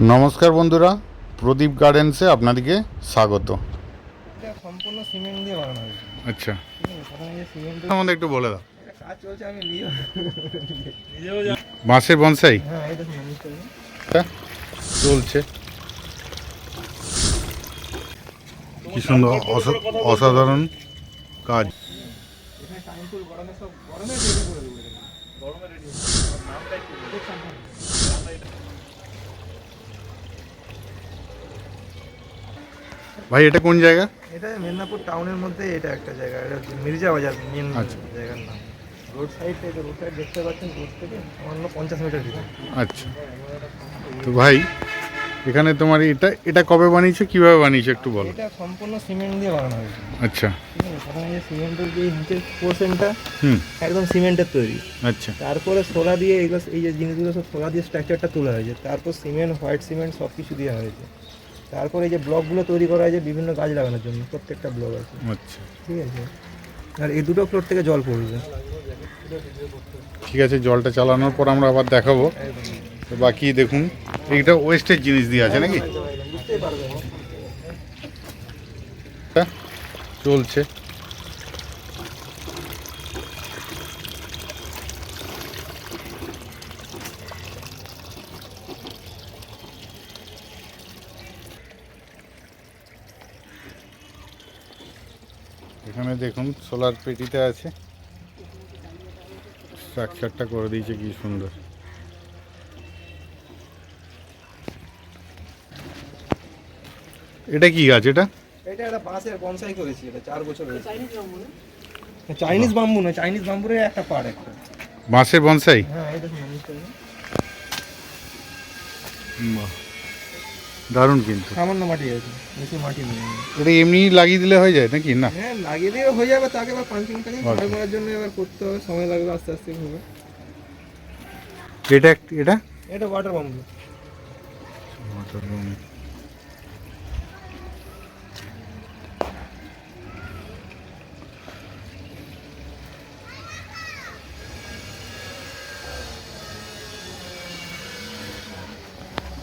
নমস্কার বন্ধুরা প্রদীপ গার্ডেন্সে আপনাদেরকে স্বাগত। এটা সম্পূর্ণ সিমেন্ট দিয়ে বানানো হয়েছে। আচ্ছা। আমাদের একটু বলে দাও। কাজ চলছে আমি বাঁশের বনসাই? হ্যাঁ এটা। হ্যাঁ, চলছে। কি সুন্দর অসা- অসাধারণ কাজ। গরমে রেডি করে দেবো গরমে রেডি ভাই এটা কোন জায়গা? এটা মেদিনীপুর টাউনের মধ্যে এটা একটা জায়গা এটা মির্জা বাজার মেন আচ্ছা। জায়গার নাম। রোড সাইড থেকে রোড সাইড দেখতে পাচ্ছেন রোড থেকে সামান্য পঞ্চাশ মিটার ভিতরে। আচ্ছা। তো ভাই এখানে তোমার এটা এটা কবে বানিয়েছো কীভাবে বানিয়েছো একটু বলো? এটা সম্পূর্ণ সিমেন্ট দিয়ে বানানো হয়েছে। আচ্ছা। প্রথমে যে সিমেন্টের যে নিচের পোর্শনটা হুম। একদম সিমেন্টের তৈরি। আচ্ছা। তারপরে সোলা দিয়ে এগুলো এই যে জিনিসগুলো সব সোলা দিয়ে স্ট্রাকচারটা তোলা হয়েছে। তারপর সিমেন্ট হোয়াইট সিমেন্ট সব কিছু দেওয়া হয়েছে। তারপরে এই যে ব্লকগুলো তৈরি করা হয়েছে বিভিন্ন গাছ লাগানোর জন্য প্রত্যেকটা ব্লক আছে। আচ্ছা। ঠিক আছে? আর এই দুটো ফ্লোর থেকে জল পড়বে। ঠিক আছে জলটা চালানোর পর আমরা আবার দেখাবো। বাকি দেখুন এইটা ওয়েস্টের জিনিস দিয়ে আছে নাকি? চলছে। এখানে দেখুন সোলার পেটিতে আছে। স্ট্রাকচারটা করে দিয়েছে কি সুন্দর। এটা কি গাছ এটা? এটা একটা বাঁশের বনসাই করেছি এটা চার বছর চাইনিজ বাম্বু না? চাইনিজ বাম্বুর একটা পার্ট একটা। বাঁশের বনসাই হ্যাঁ এটা। বাহ। দারুণ কিন্তু। সামান্য মাটি আছে বেশি মাটি নেই। এটা এমনি লাগিয়ে দিলে হয়ে যায় নাকি? না। হ্যাঁ লাগিয়ে দিয়ে হয়ে যাবে তাকে এবার পাঞ্চিং টাঞ্চিং আচ্ছা। করার জন্য এবার করতে হবে সময় লাগবে আস্তে আস্তে হবে এটা এটা? এটা ওয়াটার বাম্বু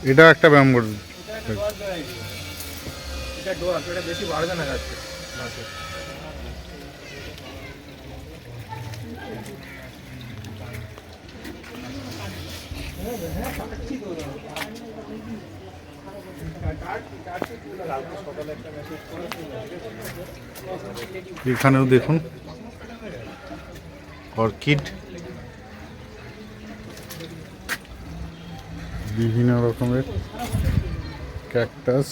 এটা একটা ব্যাম্বর এটা ডোয়ার্স এটা বেশি বাড়বে না গাছটা গাছে এখানেও দেখুন অর্কিড। বিভিন্ন রকমের ক্যাকটাস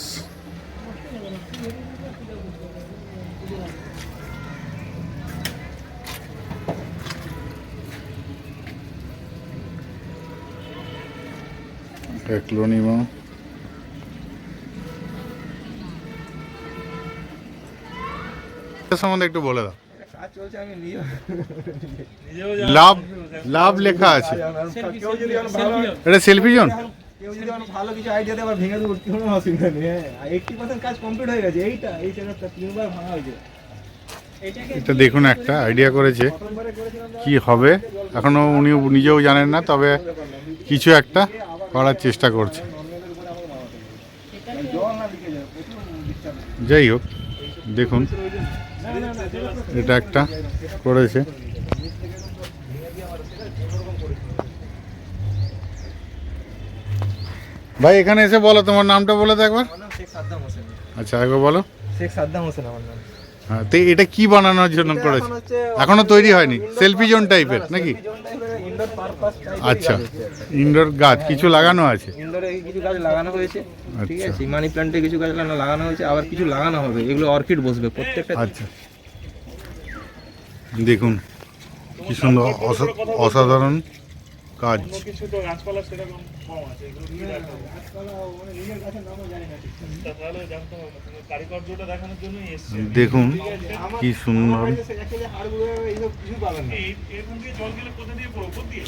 অ্যাক্লোনিমা সম্বন্ধে একটু বলে দাও। লাভ লাভ লেখা আছে। এটা সেলফি জোন? কেউ যদি আমার ভালো কিছু আইডিয়া দেয় আবার ভেঙে দেবো কোনো অসুবিধা নেই হ্যাঁ। এইটটি পার্সেন্ট কাজ কমপ্লিট হয়ে গেছে এইটা এই চ্যানেলটা তিনবার ভাঙা হয়েছে। এটা দেখুন একটা আইডিয়া করেছে। কি হবে? এখনও উনি নিজেও জানেন না তবে কিছু একটা করার চেষ্টা করছে। যাই হোক দেখুন এটা একটা করেছে। ভাই এখানে এসে বলো তোমার নামটা বলে তো একবার। আচ্ছা একবার বলো। শেখ সাদ্দাম হোসেন আমার নাম। হ্যাঁ তো এটা কি বানানোর জন্য করেছে? এখন তৈরি হয়নি? সেলফি জোন টাইপের নাকি? আচ্ছা ইনডোর গাছ কিছু লাগানো আছে? ইনডোরে কিছু গাছ লাগানো হয়েছে ঠিক আচ্ছা। আছে মানি প্ল্যান্টে কিছু গাছ লাগানো- লাগানো হয়েছে আবার কিছু লাগানো হবে এগুলো অর্কিড বসবে প্রত্যেকটা আচ্ছা। দেখুন কি সুন্দর অসা- অসাধারণ কাজ। দেখুন কি সুন্দর। এই- এরকম দিয়ে জল গেলে কোথা দিয়ে পড়ো উপর দিয়ে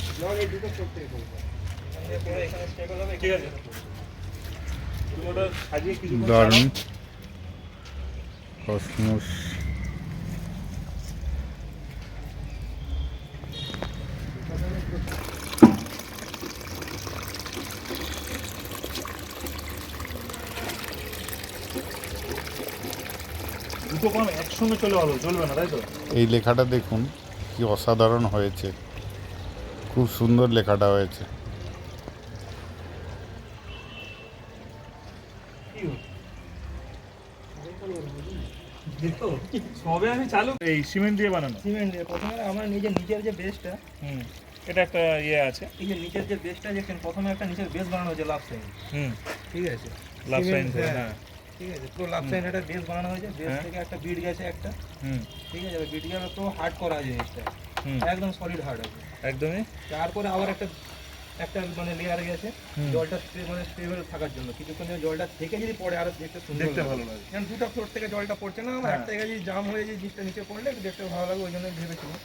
ঠিক আছে তুমি ওটা সাজিয়ে কিছু দারুণ কসমোস দুটো কম একসঙ্গে চলে ভালো চলবে না তাই তো? এই লেখাটা দেখুন কি অসাধারণ হয়েছে। খুব সুন্দর লেখাটা হয়েছে। সবে আমি চালু এই সিমেন্ট দিয়ে বানানো। সিমেন্ট দিয়ে। প্রথমে আমার নিজের নিচের যে বেসটা হুম এটা একটা ইয়ে আছে। এই যে নিচের যে বেসটা দেখছেন প্রথমে একটা নিচের বেস বানানো হয়েছে লাভ সাইন হুম। ঠিক আছে? লাভ সাইন হ্যাঁ, হ্যাঁ। ঠিক আছে? পুরো লাভ সাইন একটা বেস বানানো হয়েছে বেস হ্যাঁ। থেকে একটা বিট গেছে একটা হুম। ঠিক আছে? বিট গেলে তো হার্ড করা আছে জিনিসটা। একদম সলিড হার্ড আছে। একদমই। তারপরে আবার একটা একটা মানে লেয়ার গেছে জলটা মানে স্টেবল থাকার জন্য। কিছুক্ষণ যেন জলটা থেকে যদি পড়ে আরও দেখতে সুন্দর দেখতে ভালো লাগে। কারণ দুটো ফ্লোর থেকে জলটা পড়ছে না আমার হ্যাঁ। একটা জায়গায় যদি জাম হয়ে যে জিনিসটা নিচে পড়লে দেখতে ভালো লাগবে ওই জন্য ভেবেছিলাম।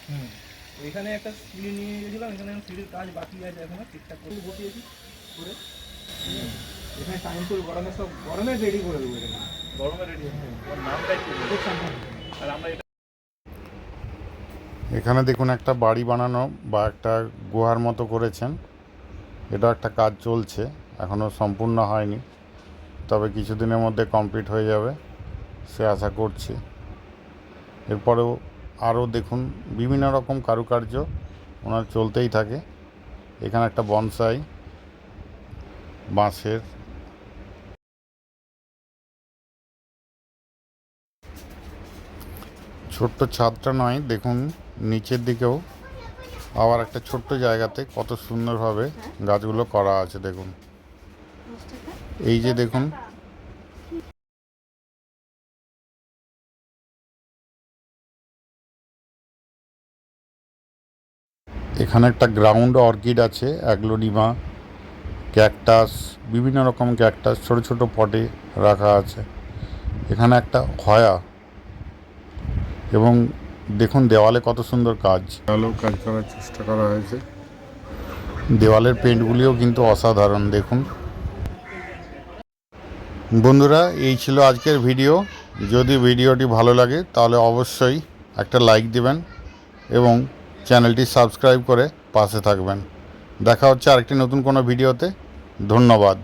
এখানে একটা সিঁড়ি নিয়ে গেছিলাম এখানে সিঁড়ির কাজ বাকি আছে এখনও ঠিকঠাক করে বসিয়েছি। করে। এখানে টাইম করে গরমে সব গরমে রেডি করে দেবো এখানে গরমে রেডি নামটাই আর আমরা এখানে দেখুন একটা বাড়ি বানানো বা একটা গুহার মতো করেছেন। এটা একটা কাজ চলছে এখনও সম্পূর্ণ হয়নি। তবে কিছুদিনের মধ্যে কমপ্লিট হয়ে যাবে সে আশা করছি। এরপরেও আরও দেখুন বিভিন্ন রকম কারুকার্য ওনার চলতেই থাকে। এখানে একটা বনসাই বাঁশের ছোট্ট ছাদটা নয়, দেখুন নিচের দিকেও। আবার একটা ছোট্ট জায়গাতে কত সুন্দরভাবে গাছগুলো করা আছে, দেখুন। এই যে দেখুন। এখানে একটা গ্রাউন্ড অর্কিড আছে, অ্যাগ্লোডিমা, ক্যাকটাস, বিভিন্ন রকম ক্যাকটাস, ছোট ছোট পটে রাখা আছে। এখানে একটা হয়া এবং দেখুন দেওয়ালে কত সুন্দর কাজ। দেওয়ালেও কাজ করার চেষ্টা করা হয়েছে। দেওয়ালের পেন্টগুলিও কিন্তু অসাধারণ দেখুন। বন্ধুরা এই ছিল আজকের ভিডিও। যদি ভিডিওটি ভালো লাগে তাহলে অবশ্যই একটা লাইক দিবেন এবং চ্যানেলটি সাবস্ক্রাইব করে পাশে থাকবেন। দেখা হচ্ছে আরেকটি নতুন কোনো ভিডিওতে। ধন্যবাদ।